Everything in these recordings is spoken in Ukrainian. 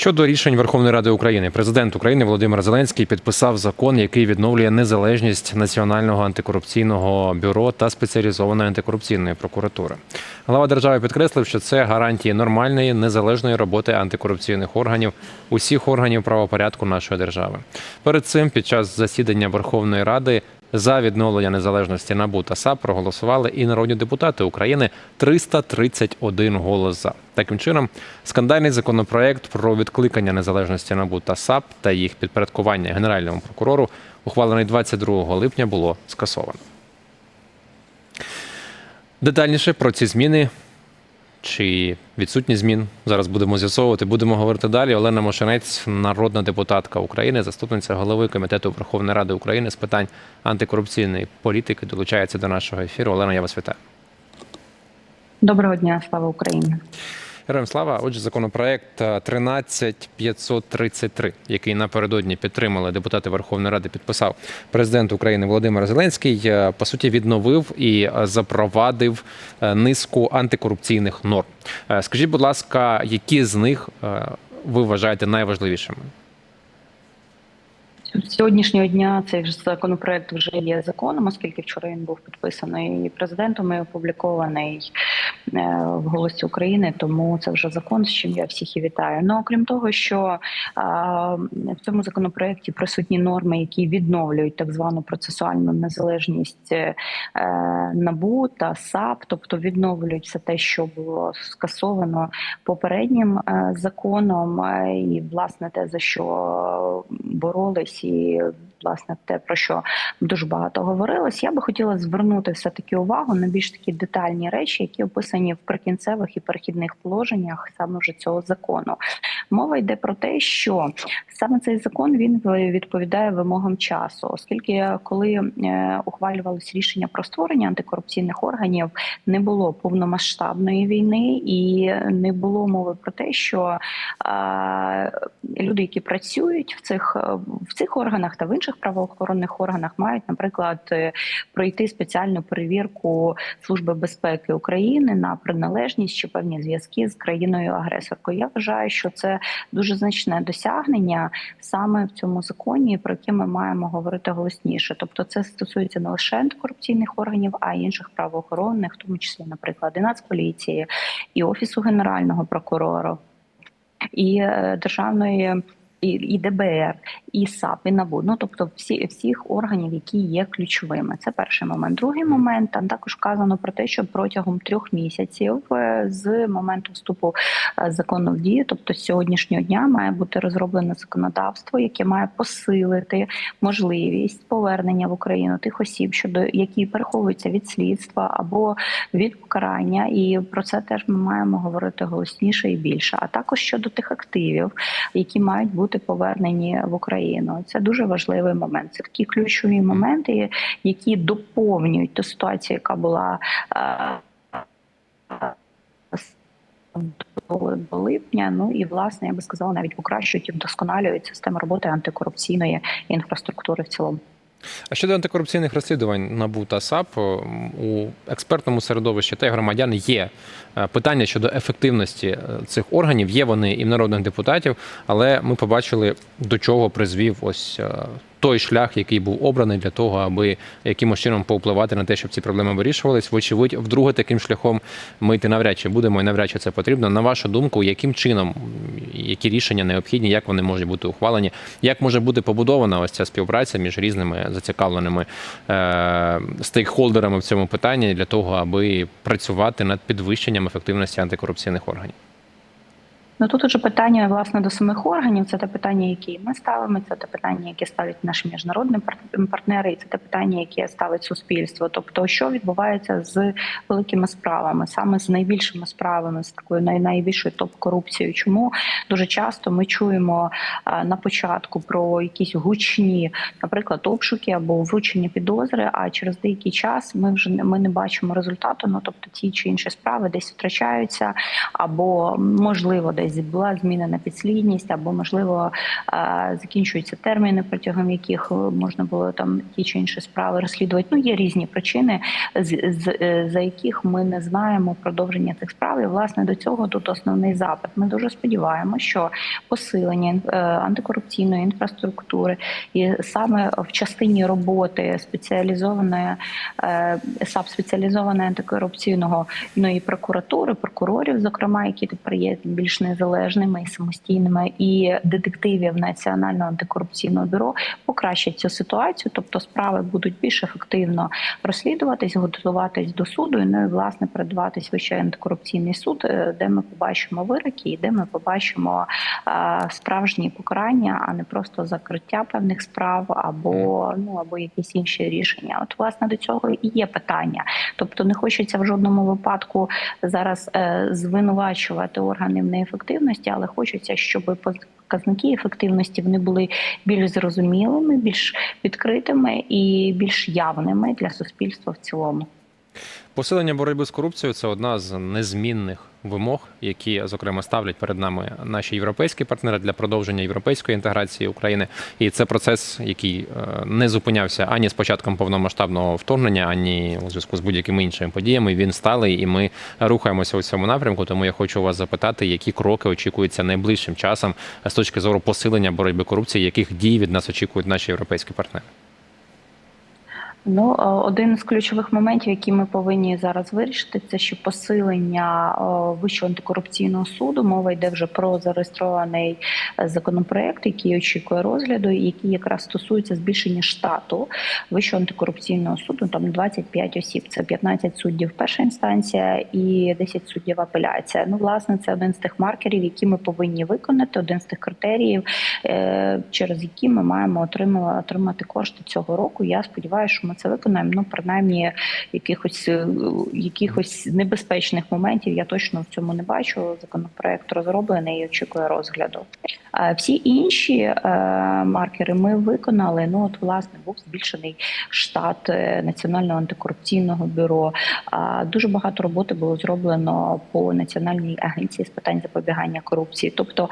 Щодо рішень Верховної Ради України, президент України Володимир Зеленський підписав закон, який відновлює незалежність Національного антикорупційного бюро та спеціалізованої антикорупційної прокуратури. Глава держави підкреслив, що це гарантії нормальної незалежної роботи антикорупційних органів усіх органів правопорядку нашої держави. Перед цим під час засідання Верховної Ради за відновлення незалежності НАБУ та САП проголосували і народні депутати України 331 голос за. Таким чином, скандальний законопроект про відкликання незалежності НАБУ та САП та їх підпорядкування Генеральному прокурору, ухвалений 22 липня, було скасовано. Детальніше про ці зміни чи відсутні змін зараз будемо з'ясовувати. Будемо говорити далі. Олена Мошенець, народна депутатка України, заступниця голови комітету Верховної Ради України з питань антикорупційної політики, долучається до нашого ефіру. Олена, я вас вітаю. Доброго дня, слава Україні. Героям слава. Отже, законопроект е, 13533, який напередодні підтримали депутати Верховної Ради, підписав президент України Володимир Зеленський. е, По суті, відновив і е, запровадив е, низку антикорупційних норм. Е, Скажіть, будь ласка, які з них е, ви вважаєте найважливішими? З Сьогоднішнього дня цей законопроект вже є законом, оскільки вчора він був підписаний президентом і опублікований е, в голосі України. Тому це вже закон, з чим я всіх і вітаю. Ну окрім того, що в цьому законопроекті присутні норми, які відновлюють так звану процесуальну незалежність е, набу та САП, тобто відновлюють все те, що було скасовано попереднім е, законом, е, і власне те за що боролись, і власне те про що дуже багато говорилось. Я би хотіла звернути все таки увагу на більш такі детальні речі, які описані в прикінцевих і перехідних положеннях саме вже цього закону. Мова йде про те, що саме цей закон він відповідає вимогам часу, оскільки коли е, ухвалювалось рішення про створення антикорупційних органів, не було повномасштабної війни і не було мови про те, що е, люди, які працюють в цих в цих органах та в інших правоохоронних органах, мають, наприклад, е, пройти спеціальну перевірку Служби безпеки України на приналежність чи певні зв'язки з країною агресоркою. Я вважаю, що це дуже значне досягнення саме в цьому законі, про яке ми маємо говорити голосніше. Тобто, це стосується не лише антикорупційних органів, а й інших правоохоронних, в тому числі, наприклад, і Нацполіції, і офісу генерального прокурора, і е, державної. І, і ДБР, і САП, і НАБУ, ну тобто всі всіх органів, які є ключовими. Це перший момент. Другий момент там також вказано про те, що протягом трьох місяців е, з моменту вступу е, закону в дію, тобто з сьогоднішнього дня, має бути розроблене законодавство, яке має посилити можливість повернення в Україну тих осіб, щодо які переховуються від слідства або від покарання, і про це теж ми маємо говорити голосніше і більше. А також щодо тих активів, які мають бути повернені в Україну. Це дуже важливий момент. Це такі ключові моменти, які доповнюють ту ситуацію, яка була. е, до липня, ну і власне я би сказала, навіть покращують і вдосконалюють систему роботи антикорупційної інфраструктури в цілому. А щодо антикорупційних розслідувань НАБУ та САП у експертному середовищі та громадян є е, питання щодо ефективності е, цих органів. Є вони і в народних депутатів, але ми побачили до чого призвів ось е, той шлях, який був обраний для того, аби якимось чином повпливати на те, щоб ці проблеми вирішувались. Вочевидь, вдруге таким шляхом ми йти навряд чи будемо і навряд чи це потрібно. На вашу думку, яким чином які рішення необхідні, як вони можуть бути ухвалені, як може бути побудована ось ця співпраця між різними зацікавленими е- стейкхолдерами в цьому питанні для того, аби працювати над підвищенням ефективності антикорупційних органів? Ну тут уже питання власне до самих органів. Це те питання, які ми ставимо. Це те питання, яке ставлять наші міжнародні партнери, і це те питання, яке ставить суспільство. Тобто, що відбувається з великими справами, саме з найбільшими справами, з такою найбільшою топ-корупцією. Чому дуже часто ми чуємо на початку про якісь гучні, наприклад, обшуки або вручення підозри. А через деякий час ми вже ми не бачимо результату. Ну тобто ті чи інші справи десь втрачаються, або можливо десь десь була змінена підслідність, або можливо закінчуються терміни, протягом яких е, можна було там ті чи інші справи розслідувати. Ну є різні причини, е, за яких ми не знаємо продовження цих справ. І власне до цього тут основний запит. Ми дуже сподіваємося, що посилення е, антикорупційної інфраструктури і саме в частині роботи спеціалізованої САП спеціалізованої антикорупційного ну, і прокуратури, прокурорів, зокрема, які тепер є більш незалежними і самостійними, і детективів Національного антикорупційного бюро покращать цю ситуацію, тобто справи будуть більш ефективно розслідуватись, готуватись до суду, і ну і власне передаватись Вищий антикорупційний суд, е, де ми побачимо вироки, і де ми побачимо е, справжні покарання, а не просто закриття певних справ або ну або якісь інші рішення. От власне до цього і є питання. Тобто не хочеться в жодному випадку зараз е, звинувачувати органи в неефективності, але хочеться, щоб показники ефективності вони були більш зрозумілими, більш відкритими і більш явними для суспільства в цілому. Посилення боротьби з корупцією це одна з незмінних вимог, які зокрема ставлять перед нами наші європейські партнери для продовження європейської інтеграції України. І це процес, який е, не зупинявся ані з початком повномасштабного вторгнення, ані у зв'язку з будь-якими іншими подіями. Він сталий, і ми рухаємося у цьому напрямку. Тому я хочу вас запитати, які кроки очікуються найближчим часом з точки зору посилення боротьби корупції, яких дій від нас очікують наші європейські партнери. Ну, е, один з ключових моментів, які ми повинні зараз вирішити, це що посилення е, Вищого антикорупційного суду. Мова йде вже про зареєстрований е, законопроект, який очікує розгляду, який якраз стосується збільшення штату Вищого антикорупційного суду. Там 25 осіб. Це 15 суддів перша інстанція і 10 суддів апеляція. Ну, власне, це один з тих маркерів, які ми повинні виконати, один з тих критеріїв, через які ми маємо отримати кошти цього року. Я сподіваюся, що ми це виконаємо. Ну, принаймні, якихось е, якихось небезпечних моментів я точно в цьому не бачу. Законопроект розроблений і очікує розгляду. Всі інші е, маркери ми виконали. Ну от власне був збільшений штат е, національного антикорупційного бюро. Дуже багато роботи було зроблено по національній агенції з питань запобігання корупції. Тобто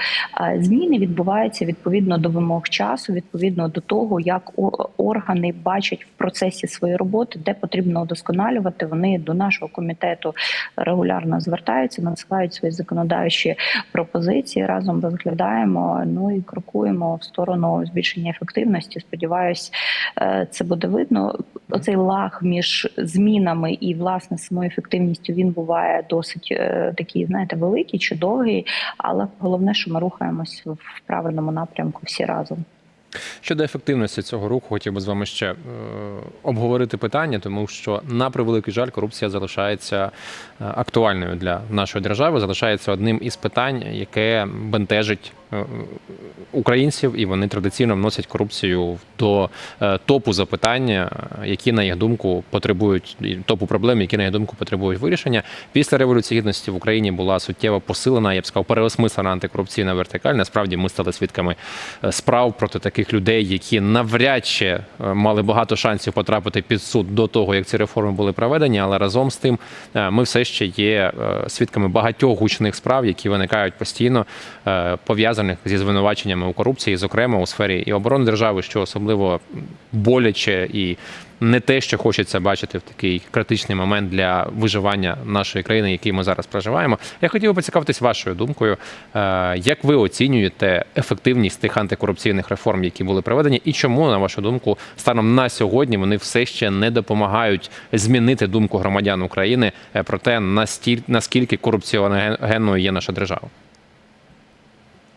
зміни відбуваються відповідно до вимог часу, відповідно до того, як органи бачать в процесі своєї роботи, де потрібно удосконалювати. Вони до нашого комітету регулярно звертаються, надсилають свої законодавчі пропозиції. Разом розглядаємо. Ну і крокуємо в сторону збільшення ефективності. Сподіваюсь, е, це буде видно. Оцей лаг між змінами і власне самою ефективністю він буває досить е, такий, знаєте, великий чи довгий, але головне, що ми рухаємось в правильному напрямку всі разом. Щодо ефективності цього руху, хотів би з вами ще е, обговорити питання, тому що на превеликий жаль, корупція залишається е, актуальною для нашої держави, залишається одним із питань, яке бентежить українців, і вони традиційно вносять корупцію до е, топу запитання, е, які на їх думку потребують топу проблем, які на їх думку потребують вирішення. Після революції гідності в Україні була суттєво посилена, я б сказав, переосмислена антикорупційна вертикаль. Насправді ми стали свідками е, справ проти таких людей, які навряд чи е, мали багато шансів потрапити під суд до того, як ці реформи були проведені. Але разом з тим е, ми все ще є е, свідками багатьох гучних справ, які виникають постійно, е, пов'язаних зі звинуваченнями у корупції, зокрема у сфері і оборони держави, що особливо боляче і не те, що хочеться бачити в такий критичний момент для виживання нашої країни, який ми зараз проживаємо. Я хотів би поцікавитись вашою думкою, е, як ви оцінюєте ефективність тих антикорупційних реформ, які були проведені, і чому, на вашу думку, станом на сьогодні вони все ще не допомагають змінити думку громадян України е, про те, наскільки корупціогенною є наша держава?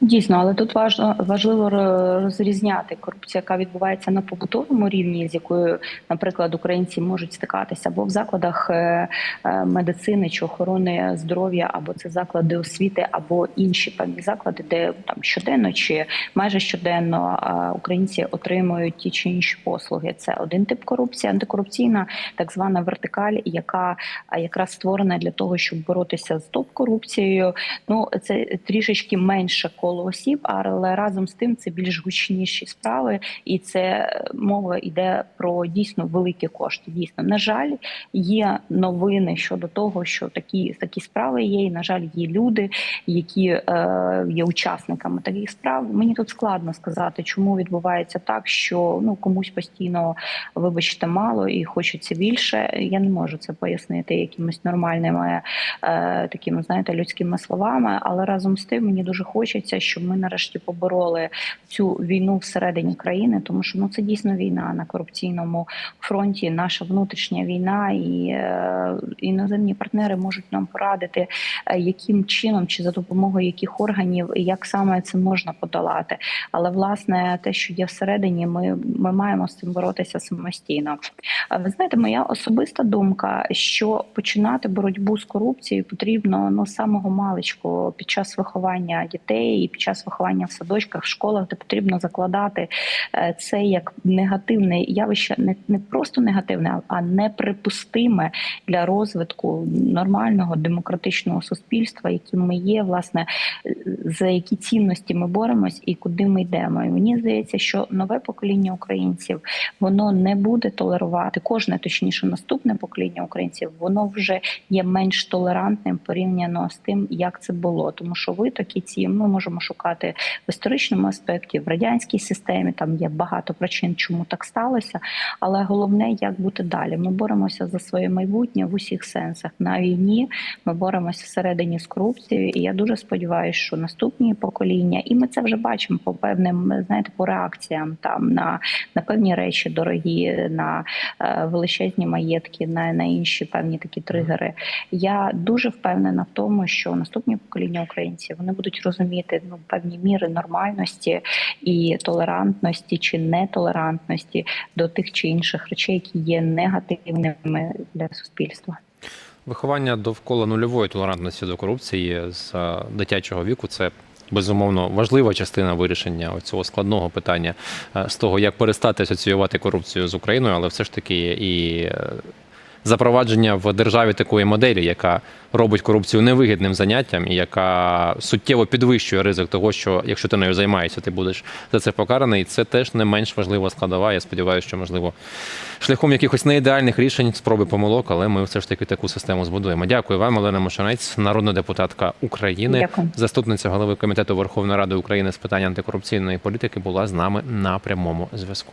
Дійсно, але тут важливо розрізняти корупцію, яка відбувається на побутовому рівні, з якою, наприклад, українці можуть стикатися або в закладах е, е, медицини чи охорони здоров'я, або це заклади освіти, або інші певні заклади, де там щоденно чи майже щоденно е, українці отримують ті чи інші послуги. Це один тип корупції, антикорупційна, так звана вертикаль, яка якраз створена для того, щоб боротися з топ-корупцією. Ну це трішечки менше коло коло осіб, але разом з тим це більш гучніші справи, і це е, мова йде про дійсно великі кошти. Дійсно, на жаль, є новини щодо того, що такі такі справи є. І на жаль, є люди, які е, є учасниками таких справ. Мені тут складно сказати, чому відбувається так, що ну комусь постійно, вибачте, мало і хочеться більше. Я не можу це пояснити якимось нормальними е, такими, знаєте, людськими словами. Але разом з тим мені дуже хочеться, щоб ми нарешті побороли цю війну всередині країни, тому що ну це дійсно війна на корупційному фронті, наша внутрішня війна, і е, іноземні партнери можуть нам порадити, е, яким чином чи за допомогою яких органів як саме це можна подолати. Але власне те, що є всередині, ми, ми маємо з цим боротися самостійно. Ви знаєте, моя особиста думка, що починати боротьбу з корупцією потрібно ну самого маличку під час виховання дітей під час виховання в садочках, в школах, де потрібно закладати е, це як негативне явище, не, не просто негативне, а неприпустиме для розвитку нормального демократичного суспільства, яким ми є, власне, за які цінності ми боремось і куди ми йдемо. І мені здається, що нове покоління українців воно не буде толерувати кожне, точніше, наступне покоління українців, воно вже є менш толерантним порівняно з тим, як це було. Тому що витоки ці ми можемо шукати в історичному аспекті, в радянській системі. Там є багато причин, чому так сталося. Але головне, як бути далі. Ми боремося за своє майбутнє в усіх сенсах. На війні ми боремося всередині з корупцією. І я дуже сподіваюся, що наступні покоління, і ми це вже бачимо по певним, знаєте, по реакціям там на, на певні речі дорогі, на е, величезні маєтки, на, на інші певні такі тригери. Я дуже впевнена в тому, що наступні покоління українців вони будуть розуміти ну певні міри нормальності і толерантності чи нетолерантності до тих чи інших речей, які є негативними для суспільства. Виховання довкола нульової толерантності до корупції з е, дитячого віку це. Безумовно, важлива частина вирішення цього складного питання е, з того, як перестати асоціювати корупцію з Україною, але все ж таки і е, запровадження в державі такої моделі, яка робить корупцію невигідним заняттям і яка суттєво підвищує ризик того, що якщо ти нею займаєшся, ти будеш за це покараний. Це теж не менш важлива складова. Я сподіваюся, що можливо шляхом якихось неідеальних рішень, спроби помилок, але ми все ж таки таку систему збудуємо. Дякую вам, Олена Мошанець, народна депутатка України, Дякую. заступниця голови комітету Верховної Ради України з питань антикорупційної політики, була з нами на прямому зв'язку.